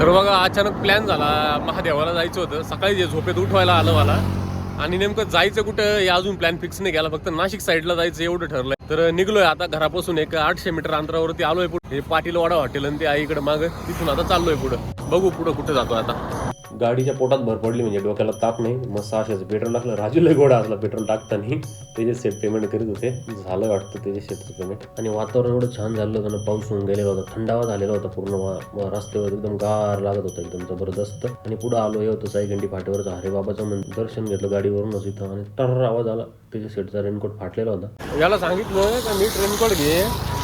तर बघा अचानक प्लॅन झाला. महादेवाला जायचं होतं. सकाळी जे झोपेत उठवायला आलं मला. आणि नेमकं जायचं कुठं हे अजून प्लॅन फिक्स नाही केला. फक्त नाशिक साईडला जायचं एवढं ठरलंय. तर निघलोय आता घरापासून एक आठशे मीटर अंतरावरती आलोय पुढे. हे पाटील वाडा हॉटेल आणि ते आईकडे माग. तिथून आता चाललोय पुढं. बघू पुढं कुठं जातो आता. गाडीच्या पोटात भर पडली म्हणजे डोक्याला ताप नाही. मग सहाशेचं पेट्रोल टाकलं. राजूला गोडा असला पेट्रोल टाकताना त्याचे सेट पेमेंट करीत होते झालं वाटतं त्याचे शेतचं पेमेंट आणि वातावरण एवढं छान झालं होतं ना पाऊस होऊन गेलेला होता थंडावा झालेला होता पूर्ण वा- रस्त्यावर एकदम गार लागत होता एकदम जबरदस्त. आणि पुढे आलो हे होतं साईगंडी फाट्यावरचं हरे बाबाचं मंदिर. दर्शन घेतलं गाडीवरूनच इथं आणि टर आवाज आला. त्याच्या सेटचा रेनकोट फाटलेला होता. याला सांगितलं का नीट रेनकोट घे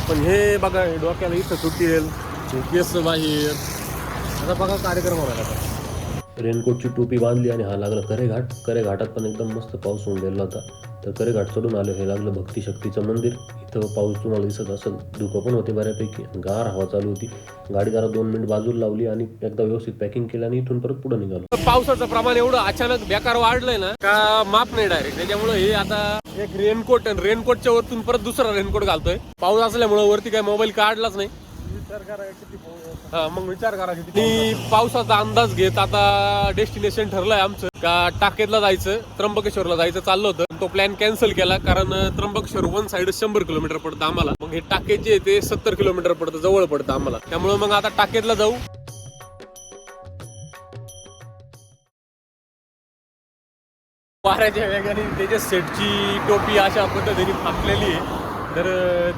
पण हे बघा डोक्याला इथं सुटेल केस बाहेर. आता बघा कार्यक्रम होणार आता. रेनकोटची टोपी बांधली आणि हा लागला करे घाट करे घाटात पण एकदम मस्त पाऊस होऊन गेला होता. तर करे घाट चढून आलो. हे लागलं भक्ती शक्तीचं मंदिर. इथं पाऊस तुम्हाला दिसत असेल. धुकं पण होते बऱ्यापैकी. गार हवा चालू होती. गाडी जरा दोन मिनिट बाजूला लावली आणि एकदा व्यवस्थित पॅकिंग केलं आणि इथून परत पुढे निघालो. पावसाचं प्रमाण एवढं अचानक बेकार वाढलंय ना का माप नाही डायरेक्ट त्याच्यामुळे हे आता एक रेनकोट आणि रेनकोटच्या वरतून परत दुसरा रेनकोट घालतोय. पाऊस असल्यामुळे वरती काय मोबाईल काढलाच नाही. मग विचार करा मी पावसाचा अंदाज घेत आता डेस्टिनेशन ठरलंय आमचं. का टाकेतला जायचं त्र्यंबकेश्वरला जायचं चाललं होतं. तो प्लॅन कॅन्सल केला कारण त्र्यंबकेश्वर वन साइड शंभर किलोमीटर पडतं आम्हाला. मग हे टाकेत जे ते सत्तर किलोमीटर पडतं जवळ पडतं आम्हाला. त्यामुळे मग आता टाकेतला जाऊ. वाऱ्याच्या वेगाने त्याच्या सेटची टोपी अशा पद्धतीने फाटलेली आहे. तर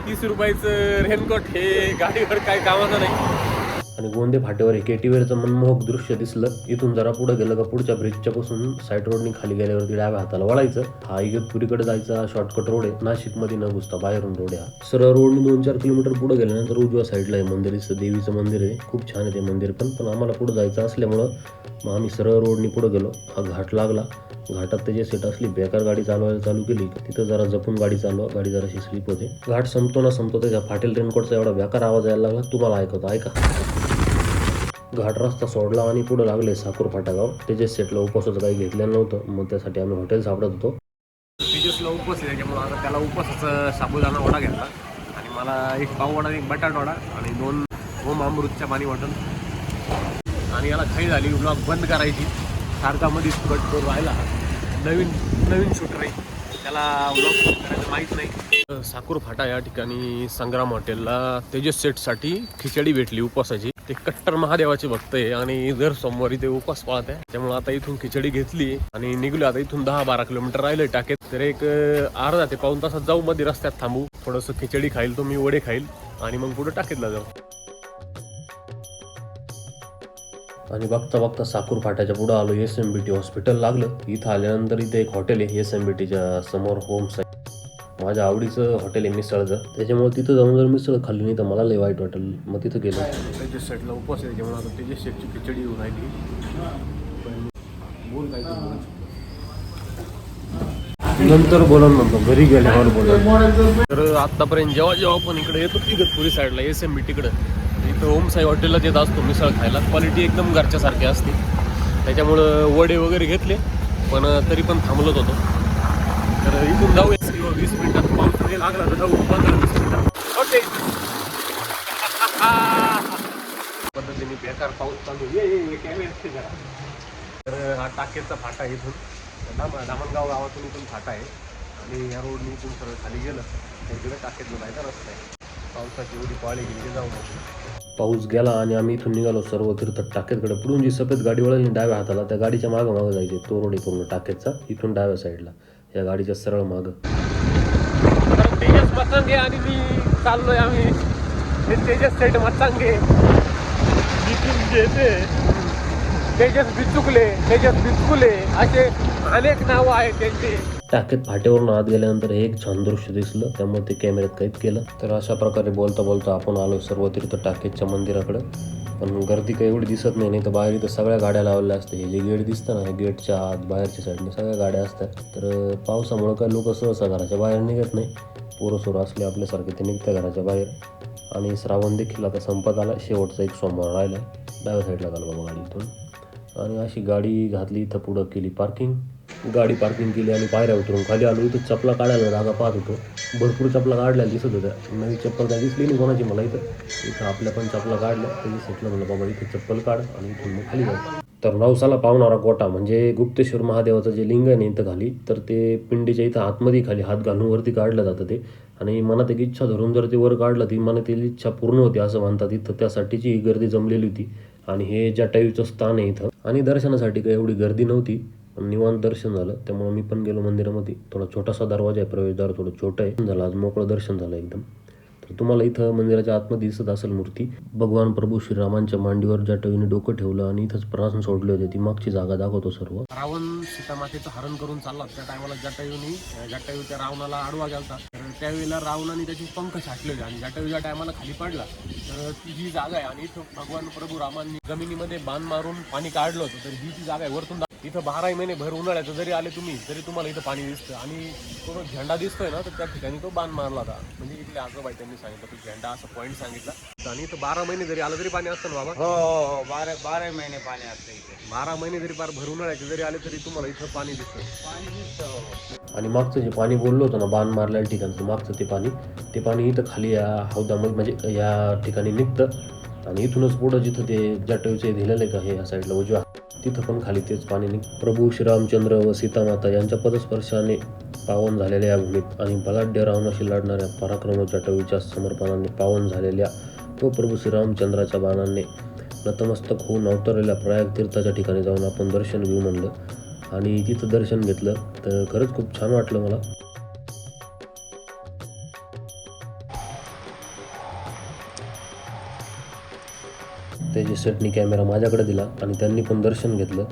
तीस रुपयाचं रेनकोट हे गाडीवर काही कामाचं नाही. आणि गोंदे फाट्यावर एक केटीवेरचं मनमोहक दृश्य दिसलं. इथून जरा पुढे गेलं का पुढच्या ब्रिजच्या पासून साईड रोडनी खाली गेल्यावरती डाव्या हाताला वळायचं. हा इगतपुरीकडे जायचा शॉर्टकट रोड आहे. नाशिकमध्ये न घुसता बाहेरून रोड आहे हा. सरळ रोडने दोन चार किलोमीटर पुढे गेल्यानंतर उजव्या साईडला आहे मंदिर दिसतं. देवीचं मंदिर आहे. खूप छान आहे ते मंदिर पण. पण आम्हाला पुढे जायचं असल्यामुळं मग आम्ही सरळ रोडनी पुढे गेलो. हा घाट लागला. घाटात त्याची सीट असली बेकार गाडी चालवायला चालू केली तिथं जरा जपून गाडी चालवा. गाडी जराशी स्लिप होते. घाट संपतो ना संपतो त्याच्या फाटेल रेनकोटचा एवढा बेकार आवाज यायला लागला. तुम्हाला ऐकवतो. ऐका. घाट रस्ता सोडला आणि पुढे लागले साकूर फाटागाव त्याच्या सेटला उपवासाचं काही घेतलेलं नव्हतं. मग त्यासाठी आम्ही हॉटेल सापडत होतो. तेजसला उपवास आहे त्याच्यामुळे आता त्याला उपवासाचा साबुदाणा वडा घेतला. आणि मला एक पाव वडा एक बटाट वडा आणि दोन ओम अमृतच्या पाणी वाटण. आणि याला घाई झाली ब्लॉग बंद करायची. सारखा मध्येच कट करून राहिला. नवीन नवीन शूटर आहे. त्याला ब्लॉग करायचं माहीत नाही. साकूर फाटा या ठिकाणी संग्राम हॉटेलला तेजस सेटसाठी खिचडी भेटली उपवासाची. ते कट्टर महादेवाचे भक्त आहे आणि दर सोमवारी ते उपास पाळत आहे त्यामुळे आता इथून खिचडी घेतली आणि निघलो आता इथून दहा बारा किलोमीटर राहिले टाकेत. तर एक अर्धा ते पाऊन तासात जाऊ मध्ये रस्त्यात थांबू. थोडस खिचडी खाईल तो मी वडे खाईल आणि मग पुढे टाकेतला जाऊ. आणि बघता बघता साकूर फाट्याच्या पुढे आलो S M B T hospital लागलं. इथं आल्यानंतर इथे एक हॉटेल आहे एस एम बी टीच्या समोर होम माझ्या आवडीचं हॉटेल आहे मिसळचं. त्याच्यामुळे तिथं जाऊन जर मिसळ खाल्ली नाही तर मला लय वाईट वाटेल. मग तिथं गेलो. त्याच्या साईडला उपवास आहे त्याच्यामुळे आता त्याच्या शेटची खिचडी येऊन राहिली. बोल काय नंतर बोला नंतर घरी गेल्यावर बोला. तर आतापर्यंत जेव्हा जेव्हा पण इकडे येतो इगतपुरी साईडला एस एम बी टीकडे इथं ओम साई हॉटेलला येत असतो मिसळ खायला. क्वालिटी एकदम घरच्यासारखी असते. त्याच्यामुळं वडे वगैरे घेतले पण तरी पण थांबलत होतो. तर इथून जाऊ वीस मिनिटात पाऊस जरी लागला तर जाऊ. पंधरा वीस मिनिटात. ओके. पद्धतीने बेकार पाऊस चालू ये ये कॅमेरे जरा. तर हा टाकेचा फाटा इथून. दाम दामणगाव गावातून इथून फाटा आहे. आणि या रोडने इथून सरळ खाली गेलं. तर इकडे टाकेतलं जायचा रस्ता आहे. पावसाची एवढी पाळी गेली जाऊ पाऊस गेला आणि आम्ही इथून निघालो सर्व तीर्थ टाकेतकडे. पुढून जी सफेद गाडी वळली डाव्या हाताला त्या गाडीच्या मागं मागं जायचे. तो रोड इकडून पूर्ण टाकेतचा. इथून डाव्या साईडला या गाडीच्या सरळ मागं. तेजस मचांगे आणि मी चाललोय आम्ही. हे तेजस सेट मचांगे. नितीन घेते. तेजस बिचुकले तेजस बिचकुले. असे अनेक नावं आहेत त्यांचे. टाकेत फाट्यावरून आत गेल्यानंतर हे एक छान दृश्य दिसलं. त्यामुळे ते कॅमेऱ्यात कैद केलं. तर अशा प्रकारे बोलता बोलता आपण आलो सर्व तीर्थ टाकेतच्या मंदिराकडे. पण गर्दी काही एवढी दिसत नाही नाही तर बाहेर इथं सगळ्या गाड्या लावलेल्या असते हे जे गेट दिसतं ना हे गेटच्या आत बाहेरच्या साईडने सगळ्या गाड्या असतात. तर पावसामुळं काय लोक सहसा घराच्या बाहेर निघत नाही. पोरं सोरं असले आपल्यासारखे ते निघतं घराच्या बाहेर. आणि श्रावण देखील आता संपत आला. शेवटचा एक सोमवार राहिला डाव्या साईडला घाल बाबा गाडी इथून आणि अशी गाडी घातली इथं पुढं केली पार्किंग गाडी पार्किंग केली आणि पायऱ्या उतरून खाली आलो. इथं चपला काढायला जागा पाहत होतो. भरपूर चपला काढल्या दिसत होत्या. नवी चप्पल काय दिसली नाही कोणाची मला इथं. इथं आपल्या पण चपला काढल्या. तरी सुटलं म्हणलं बाबा इथं चप्पल काढ आणि इथून मग खाली जाऊ. तर नवसाला पावणारा गोटा म्हणजे गुप्तेश्वर महादेवाचं जे लिंग आहे ना इथं खाली तर ते पिंडीच्या इथं आतमध्ये खाली हात घालून वरती काढलं जातं ते. आणि मनात एक इच्छा धरून जर ते वर काढलं ती मनातील इच्छा पूर्ण होती असं म्हणतात इथं. त्यासाठीची ही गर्दी जमलेली होती. आणि हे जटायूचं स्थान आहे इथं. आणि दर्शनासाठी काही एवढी गर्दी नव्हती. निवांत दर्शन झालं. त्यामुळे मी पण गेलो मंदिरामध्ये. थोडा छोटासा दरवाजा आहे प्रवेशद्वार थोडं छोटं आहे. झालं आज मोकळं दर्शन झालं एकदम. तर तुम्हाला इथं मंदिराच्या आतमध्ये दिसत असेल मूर्ती. भगवान प्रभू श्रीरामांच्या मांडीवर ज्या टवीने डोकं ठेवलं आणि इथंच प्राण सोडले होते ती मागची जागा दाखवतो सर्व. रावण सीतामातेचं हरण करून चालला. त्या टायमाला जटायूनी जटायू त्या रावणाला आडवा गेलता तर त्यावेळेला रावणाने त्याची पंख छाटले होते आणि जटायू ज्या टायमाला खाली पडला तर ती ही जागा आहे. आणि इथं भगवान प्रभू रामांनी जमिनीमध्ये बाण मारून पाणी काढलं होतं तर ही ती जागा आहे. वरतून इथं बाराही महिने भर उन्हाळ्याचं जरी आले तुम्ही तरी तुम्हाला इथं पाणी दिसतं. आणि तो जो झेंडा दिसतोय ना तर त्या ठिकाणी तो बाण मारला होता. म्हणजे इथले आजोबा आहे, त्यांनी सांगितलं तो झेंडा असं पॉईंट सांगितला. आणि इथं बारा महिने जरी आलं तरी पाणी असतं ना बाबा? हो हो हो बारा बारा महिने पाणी असतं इथे. बारा महिने जरी फार भर उन्हाळ्याचे जरी आले तरी तुम्हाला इथं पाणी दिसतं. पाणी दिसतं हो आणि मागचं जे पाणी बोललो होतं ना बाण मारल्या ठिकाणचं मागचं ते पाणी ते पाणी इथं खाली या हौदामध्ये म्हणजे या ठिकाणी निघतं. आणि इथूनच पुढं जिथं ते जटवीचे दिलेलं आहे का हे या साईडला उजव्या तिथं पण खाली तेच पाणी निघ प्रभू श्रीरामचंद्र व सीतामाता यांच्या पदस्पर्शाने पावन झालेल्या या भूमीत आणि बलाढ्य रावणाशी लढणाऱ्या पराक्रम जटवीच्या समर्पणाने पावन झालेल्या व प्रभू श्रीरामचंद्राच्या बाणाने नतमस्तक होऊन अवतरलेल्या प्रयाग तीर्थाच्या ठिकाणी जाऊन आपण दर्शन घेऊ म्हणलं. आणि तिथं दर्शन घेतलं तर खरंच खूप छान वाटलं मला. त्याचे सेटनी कॅमेरा माझ्याकडे दिला आणि त्यांनी पण दर्शन घेतलं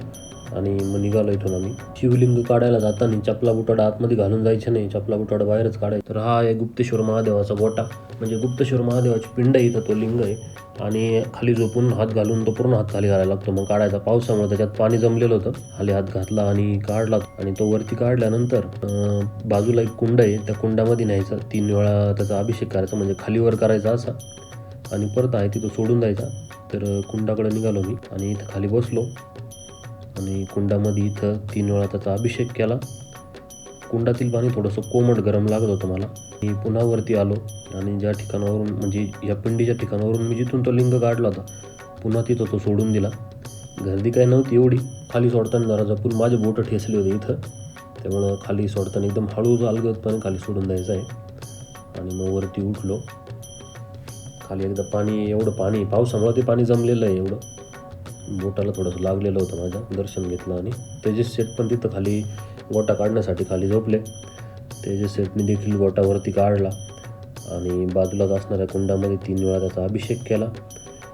आणि मग निघालो इथून आम्ही. शिवलिंग काढायला जाताना चपला बुटाडा आतमध्ये घालून जायचं नाही चपला बुटाडा बाहेरच काढायचं. तर हा आहे गुप्तेश्वर महादेवाचा गोटा. म्हणजे गुप्तेश्वर महादेवाची पिंड आहे इथं तो लिंग आहे. आणि खाली झोपून हात घालून तो पूर्ण हात खाली घालायला लागतो. मग काढायचा पावसामुळे त्याच्यात पाणी जमलेलं होतं. खाली हात घातला आणि काढला. आणि तो वरती काढल्यानंतर बाजूला एक कुंड आहे. त्या कुंडामध्ये न्यायचा. तीन वेळा त्याचा अभिषेक करायचा. म्हणजे खाली वर करायचा असा. आणि परत आहे तिथं सोडून द्यायचा. तर कुंडाकडे निघालो मी आणि इथं खाली बसलो. आणि कुंडामध्ये इथं तीन वेळा त्याचा अभिषेक केला. कुंडातील पाणी थोडंसं कोमट गरम लागत होतं मला. मी पुन्हा वरती आलो आणि ज्या ठिकाणावरून म्हणजे या पिंडीच्या ठिकाणावरून मी जिथून तो लिंग काढला होता पुन्हा तिथं तो सोडून दिला. गर्दी काय नव्हती एवढी. खाली सोडताना जरा जपून माझे बोटं ठेचले होते इथं. त्यामुळं खाली सोडताना एकदम हळू अलगदपणे खाली सोडून द्यायचं आहे. आणि मग वरती उठलो. खाली एकदा पाणी एवढं पाणी पावसामुळं ते पाणी जमलेलं आहे एवढं. बोटाला थोडंसं लागलेलं होतं माझ्या दर्शन घेतलं आणि तेजस सेट पण तिथं खाली गोटा काढण्यासाठी खाली झोपले तेजस सेटने देखील गोटावरती काढला आणि बाजूलाच असणाऱ्या कुंडामध्ये तीन वेळा त्याचा अभिषेक केला.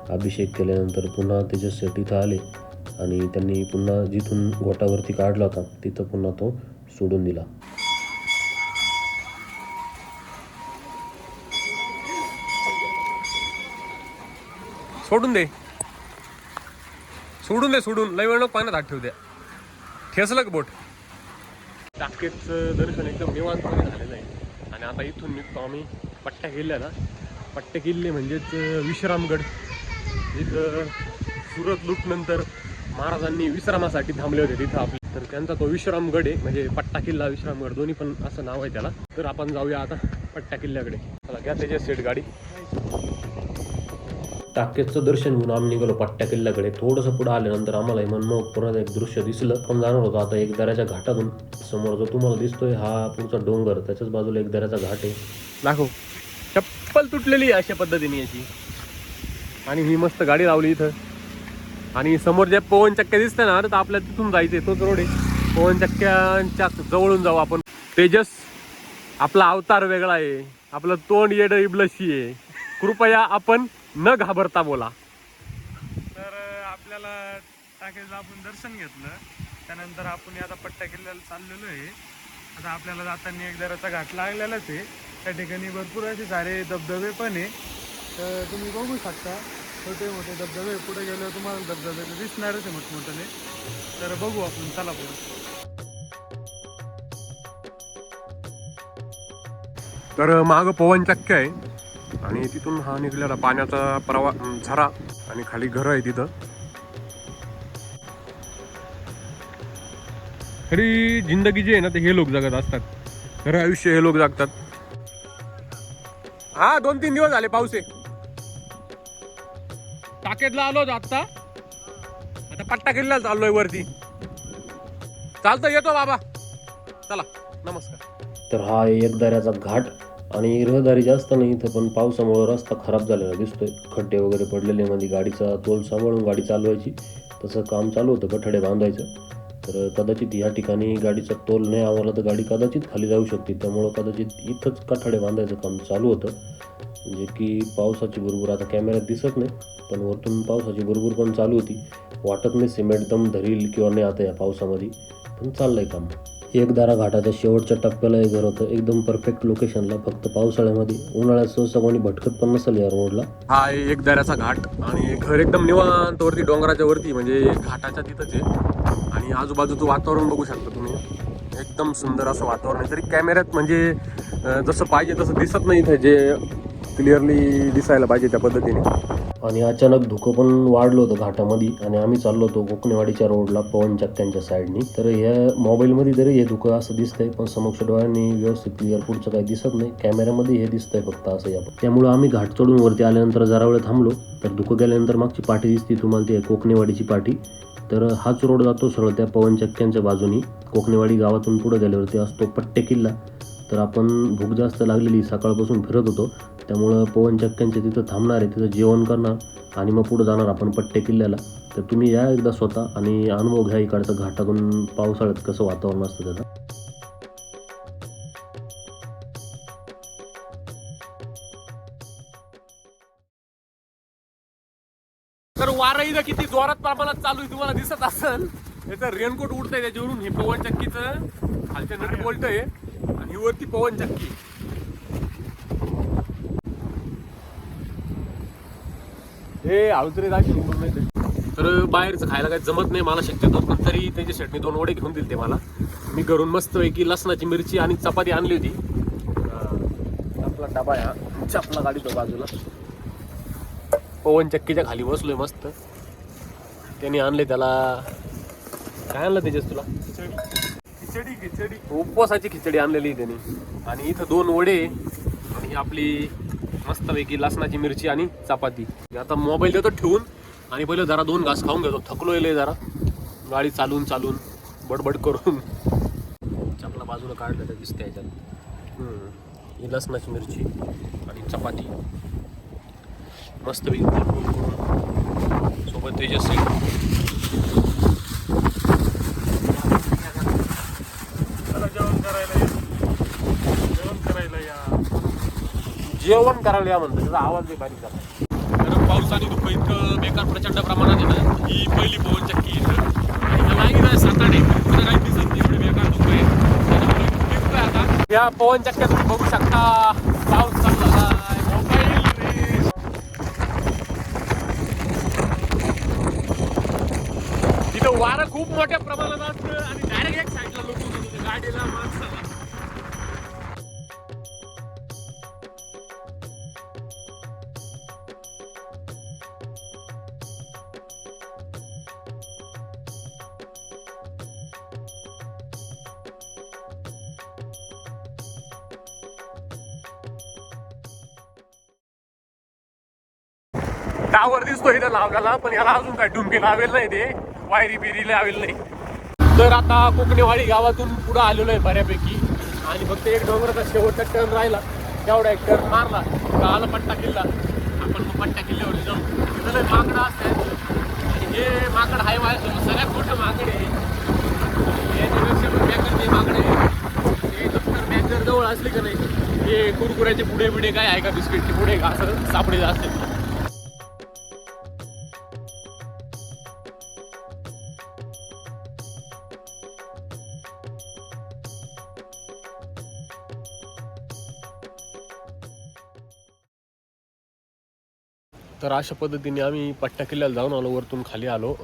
अभिषेक केल्यानंतर पुन्हा तेजस सेट इथं आले आणि त्यांनी पुन्हा जिथून गोटावरती काढला होता तिथं पुन्हा तो सोडून दिला. सोडून दे. सोडून दे सोडून. लय वेळ पाण्यात हात ठेवू द्या. ठेसलं का बोट? टाकेचं दर्शन एकदम निवांतपणे झालेलं आहे. आणि आता इथून निघतो आम्ही पट्ट्या किल्ल्याला पट्टे किल्ले म्हणजेच विश्रामगड. इथं सुरत लूटनंतर महाराजांनी विश्रामासाठी थांबले होते तिथं आपले. तर त्यांचा तो विश्रामगड आहे म्हणजे पट्टा किल्ला विश्रामगड. दोन्ही पण असं नाव आहे त्याला. तर आपण जाऊया आता पट्ट्या किल्ल्याकडे चला घ्या त्याच्या सेट गाडी. टाकेचं दर्शन घेऊन आम्ही निघालो पट्ट्या किल्ल्याकडे थोडंसं पुढं आल्यानंतर आम्हाला मनमोहक परत एक दृश्य दिसलं. पण जाणार होतो आता एक दऱ्याच्या घाटातून. समोर जो तुम्हाला दिसतोय हा पुढचा डोंगर. त्याच्याच बाजूला एक दऱ्याचा घाट आहे. दाखव. चप्पल तुटलेली आहे अशा पद्धतीने याची. आणि ही मस्त गाडी लावली इथं. आणि समोर ज्या पवन चक्क्या दिसते ना तर आपल्या तिथून जायचंय. तोच रोड आहे. पवन चक्क्यांच्या जवळून जाऊ आपण. तेजस आपला अवतार वेगळा आहे. आपलं तोंड येड इबलशी आहे. कृपया आपण न घाबरता बोला. तर आपल्याला टाकेचं आपण दर्शन घेतलं. त्यानंतर आपण आता पट्ट्या किल्ल्याला चाललेलो आहे. आता आपल्याला जाताना एक दराचा घाट लागलेलाच आहे. त्या ठिकाणी भरपूर असे सारे धबधबे पण आहे. तर तुम्ही बघू शकता छोटे मोठे धबधबे. पुढे गेल्यावर तुम्हाला धबधबे तर दिसणारच आहे मोठमोठ्याने तर बघू आपण चला पुढे. तर मागं पवन चक्क्य आहे. आणि तिथून हा निघलेला पाण्याचा प्रवा झरा आणि खाली घरं आहे तिथं. खरी जिंदगी जी आहे ना ते हे लोक जगत असतात. खरं आयुष्य हे लोक जगतात. हा दोन तीन दिवस झाले पाऊस. आहे टाकेतला आलो आत्ता. आता आता पट्टा किल्ल्याला चाललोय वरती. चालतं येतो बाबा. चला नमस्कार. तर हा एक दऱ्याचा घाट आणि रहदारी जास्त नाही इथं पण पावसामुळं रस्ता खराब झालेला दिसतोय. खड्डे वगैरे पडलेले मध्ये म्हणजे गाडीचा तोल सांभाळून गाडी चालवायची. तसं काम चालू होतं कठडे बांधायचं. तर कदाचित या ठिकाणी गाडीचा तोल नाही आवरला तर गाडी कदाचित खाली जाऊ शकते. त्यामुळं कदाचित इथंच कठडे बांधायचं काम चालू होतं. म्हणजे की पावसाची बरोबर आता कॅमेऱ्यात दिसत नाही पण वरतून पावसाची बरोबर पण चालू होती. वाटत नाही सिमेंट दम धरील किंवा नाही आता या पावसामध्ये पण चाललं आहे काम. एकदारा घाटाच्या शेवटच्या टप्प्याला हे घर होतं एकदम परफेक्ट लोकेशनला फक्त पावसाळ्यामध्ये. उन्हाळ्यात सहसा कोणी भटकत पण नसेल या रोडला हा एक दऱ्याचा घाट आणि घर एकदम निवांत वरती डोंगराच्या वरती म्हणजे घाटाच्या तिथंच आहे. आणि आजूबाजूचं वातावरण बघू शकता तुम्ही. एकदम सुंदर असं वातावरण आहे. तरी कॅमेऱ्यात म्हणजे जसं पाहिजे तसं दिसत नाही इथे जे क्लिअरली दिसायला पाहिजे त्या पद्धतीने. आणि अचानक धुकं पण वाढलं होतं घाटामध्ये आणि आम्ही चाललो होतो कोकणेवाडीच्या रोडला पवन चक्क्यांच्या साईडनी. तर ह्या मोबाईलमध्ये तरी हे धुकं असं दिसतंय पण समक्ष डोळ्यांनी व्यवस्थित क्लिअर पुढचं काही दिसत नाही. कॅमेऱ्यामध्ये हे दिसतंय फक्त असं या. त्यामुळं आम्ही घाट चढून वरती आल्यानंतर जरा वेळ थांबलो. तर धुकं गेल्यानंतर मागची पाठी दिसती तुम्हाला ती आहे कोकणेवाडीची पाठी तर हाच रोड जातो सरळ त्या पवन चक्क्यांच्या बाजूनी. कोकणेवाडी गावातून पुढे गेल्यावरती असतो पट्टे किल्ला. तर आपण भूक जास्त लागलेली सकाळपासून फिरत होतो. त्यामुळं पवन चक्क्यांच्या तिथं थांबणार आहे तिथं जेवण करणार आणि मग पुढं जाणार आपण पट्टे किल्ल्याला. तर तुम्ही या एकदा स्वतः आणि अनुभव घ्या इकडचं घाटातून पावसाळ्यात कसं वातावरण असतं त्याचं. तर वारं इथं किती जोरात प्रमाणात चालू आहे तुम्हाला दिसत असेल. याचं रेनकोट उडतंय त्याच्यावरून. हे पवन चक्कीचं खालच्या नट बोलतंय आणि वरती पवन हे आळुतरे दाखी तर बाहेरचं खायला काही जमत नाही मला शक्यतो. पण तरी त्याच्या चटणी दोन वडे घेऊन दिले ते मला. मी घरून मस्तपैकी लसणाची मिरची आणि चपाती आणली होती. आपला डबा आहे हा. चपला गाडीतो बाजूला. पवन चक्कीच्या खाली बसलोय मस्त. त्याने आणले त्याला. काय आणलं त्याच्यात तुला? खिचडी खिचडी. उपवासाची खिचडी आणलेली त्याने. आणि इथं दोन वडे आणि आपली मस्तपैकी लसणाची मिरची आणि चपाती. आता मोबाईल देतो ठेवून आणि पहिले जरा दोन घास खाऊन घेतो. थकलो येईल जरा. गाडी चालून चालून. बडबड करून. चपला बाजूला काढलं तर दिसते याच्यात. ही लसणाची मिरची आणि चपाती. मस्तपैकी. सोबत तेजस्वी चला जेवण करायला या जेवण करायला या जेवण करायला या म्हणतात त्याचा आवाज बारीक झाला. तर पाऊस आणि धुकं इतकं बेकार प्रचंड प्रमाणात आहे ना ही पहिली पवन चक्की इथं. आणि ह्या मागे ना सात आठ काही दिसत नाही बेकार धुकं आहे आता. या पवन चक्क्या तुम्ही बघू शकता पाऊस चालू तिथं वारं खूप मोठ्या प्रमाणात आणि डायरेक्ट एक साईडला लोक गाडीला माणसाला. टावर इथं लावलेला पण याला अजून काय डुमकी लावेल नाही ते. वायरी बिरी लावेल नाही. तर आता कोकणेवाडी गावातून पुढं आलेलो आहे बऱ्यापैकी. आणि फक्त एक डोंगराचा शेवटचा टर्न राहिला. तेवढा एक टर्न मारला. का आला पट्टा किल्ला. आपण मग पट्टा किल्ल्यावर जाऊ. तिथं माकडं असतात. आणि हे माकड हाय वाय सगळ्यात मोठं माकड आहे. याच्यापेक्षा पण बेकार ते माकड आहे. हे दफ्तर बॅग जर जवळ असली का नाही हे कुरकुऱ्याचे पुढे बिडे काय आहे का? बिस्किटचे पुढे का? असं सापडे असते तर अशा पद्धतीने आम्ही पट्टा किल्ल्याला जाऊन आलो वरतून खाली आलो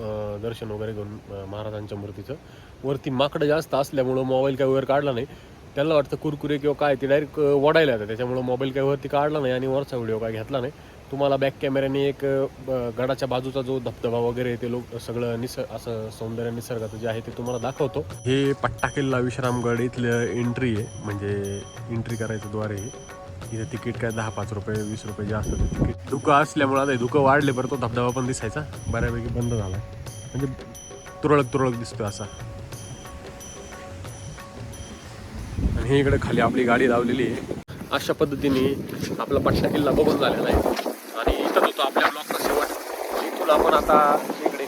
दर्शन वगैरे घेऊन महाराजांच्या मूर्तीचं. वरती माकडं जास्त असल्यामुळं मोबाईल काय वगैरे काढला नाही. त्याला वाटतं कुरकुरे किंवा काय ते डायरेक्ट वडायला येतं त्याच्यामुळं मोबाईल काय वरती काढला नाही आणि वरचा व्हिडिओ काय घेतला नाही. तुम्हाला बॅक कॅमेऱ्याने एक गडाच्या बाजूचा जो धबधबा वगैरे आहे ते लोक सगळं निसर्ग असं सौंदर्य निसर्गाचं जे आहे ते तुम्हाला दाखवतो. हे पट्टा किल्ला विश्रामगड इथलं एंट्री आहे. म्हणजे एंट्री करायचं द्वारे इथे तिकीट काय दहा पाच रुपये वीस रुपये जास्त तिकीट. धुकं असल्यामुळे आता धुकं वाढले बरं तो धबधबा पण दिसायचा. बऱ्यापैकी बंद झाला. म्हणजे तुरळक तुरळक दिसतो असा. आणि हे इकडे खाली आपली गाडी लावलेली आहे. अशा पद्धतीने आपला पट्टा किल्ला बघून झालेला आहे. आणि इथं होतो आपल्या ब्लॉकचा शेवट. इथून आपण आता इकडे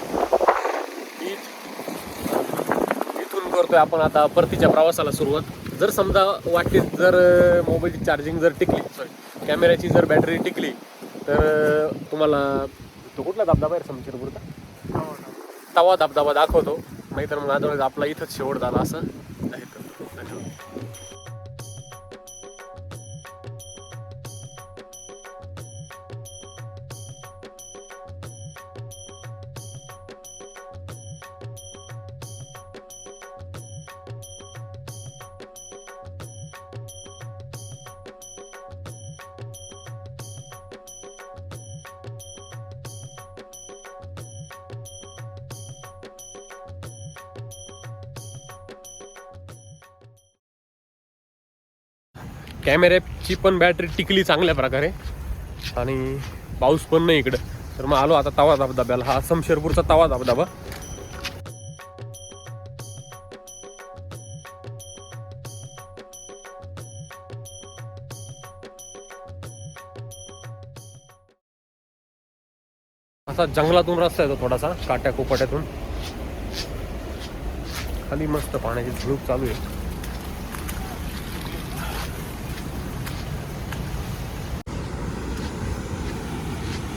इथून करतोय आपण आता परतीच्या प्रवासाला सुरुवात. जर समजा वाटेत जर मोबाईलची चार्जिंग जर टिकली सॉरी कॅमेऱ्याची जर बॅटरी टिकली तर तुम्हाला तो कुठला धबधबा आहे समशिरपूरचा तवा धबधबा दाखवतो. नाहीतर मग आता आपला इथंच शेवट झाला असं. कॅमेऱ्याची पण बॅटरी टिकली चांगल्या प्रकारे. आणि पाऊस पण नाही इकडं. तर मग आलो आता तवा धबधब्याला. हा समशेरपूरचा तवा धबधबा. असा जंगलातून रस्ता येतो थोडासा काट्या कोपाट्यातून खाली मस्त पाण्याची झुळूक चालू आहे.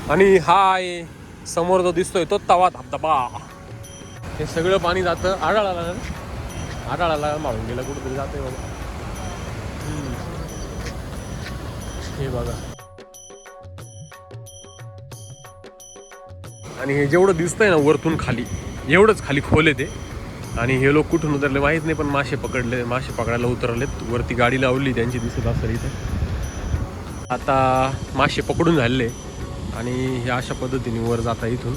आणि हा आहे समोर जो दिसतोय तो तवा धबधबा. हे सगळं पाणी जातं आढळाला ना आढळाला मारून गेलं कुठेतरी जाते बघा हे बघा. आणि हे जेवढं दिसतंय ना वरतून खाली एवढंच खाली खोल आहे ते. आणि हे लोक कुठून उतरले माहीत नाही पण मासे पकडले मासे पकडायला उतरलेत. वरती गाडी लावली त्यांची दिसत असेल इथे. आता मासे पकडून झालेले. आणि ह्या अशा पद्धतीने वर जाता इथून.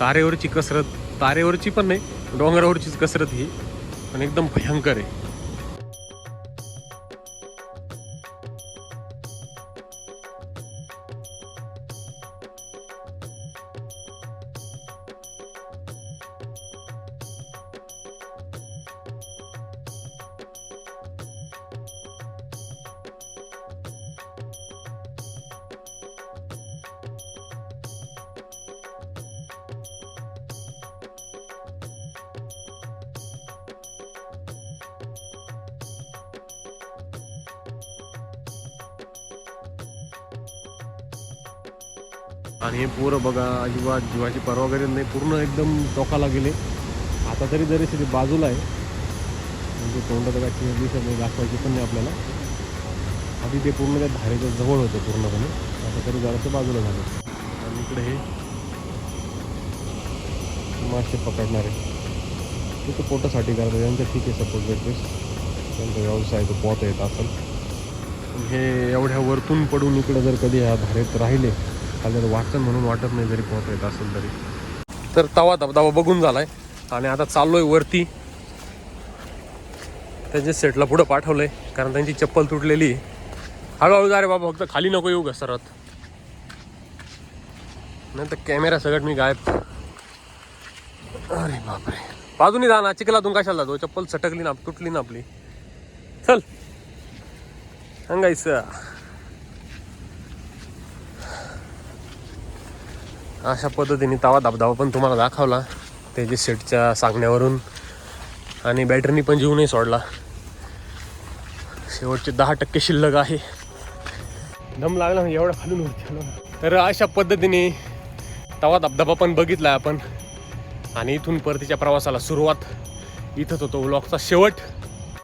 तारेवरची कसरत तारेवरची पण नाही डोंगरावरचीच कसरत ही. पण एकदम भयंकर आहे. आणि हे पोरं बघा अजिबात जीवाची परवा वगैरे नाही पूर्ण एकदम टोकाला गेले. आता तरी जरी सगळी बाजूला आहे म्हणजे तोंडात काय दिसत नाही दाखवायची पण नाही आपल्याला. आधी ते पूर्ण त्या धारेच्या जवळ होतं पूर्णपणे. आता तरी जरासं बाजूला झालं. आणि इकडे हे मासे पकडणारे. ते तर पोटासाठी करतात त्यांचं ठीक आहे सपोज बेटवेस त्यांचा व्यवसाय तो पोहता येत असेल. पण हे एवढ्या वरतून पडून इकडे जर कधी ह्या धारेत राहिले एखाद्याला वाटतं म्हणून वाटत नाही जरी पोहता येत असेल तरी. तर तवा धबधबा बघून झालाय. आणि आता चाललोय वरती. त्यांच्या सेटला पुढं पाठवलंय कारण त्यांची चप्पल तुटलेली हळूहळू जा रे बाबा फक्त खाली नको येऊ घसरत. नंतर कॅमेरा सगळ्यात मी गायब. अरे बापरे. बाजूनी जा ना चिखलातून कशाला जातो? चप्पल सटकली ना तुटली ना आपली. चल. सांगायचं. अशा पद्धतीने तवा धबधबा पण तुम्हाला दाखवला. त्याच्या सेटच्या सांगण्यावरून. आणि बॅटरीनी पण जीव नाही सोडला. शेवटचे दहा टक्के शिल्लक आहे. दम लागला म्हणजे एवढा खालून तर अशा पद्धतीने तवा धबधबा पण बघितला आपण. आणि इथून परतीच्या प्रवासाला सुरुवात. इथंच होतो व्लॉगचा शेवट.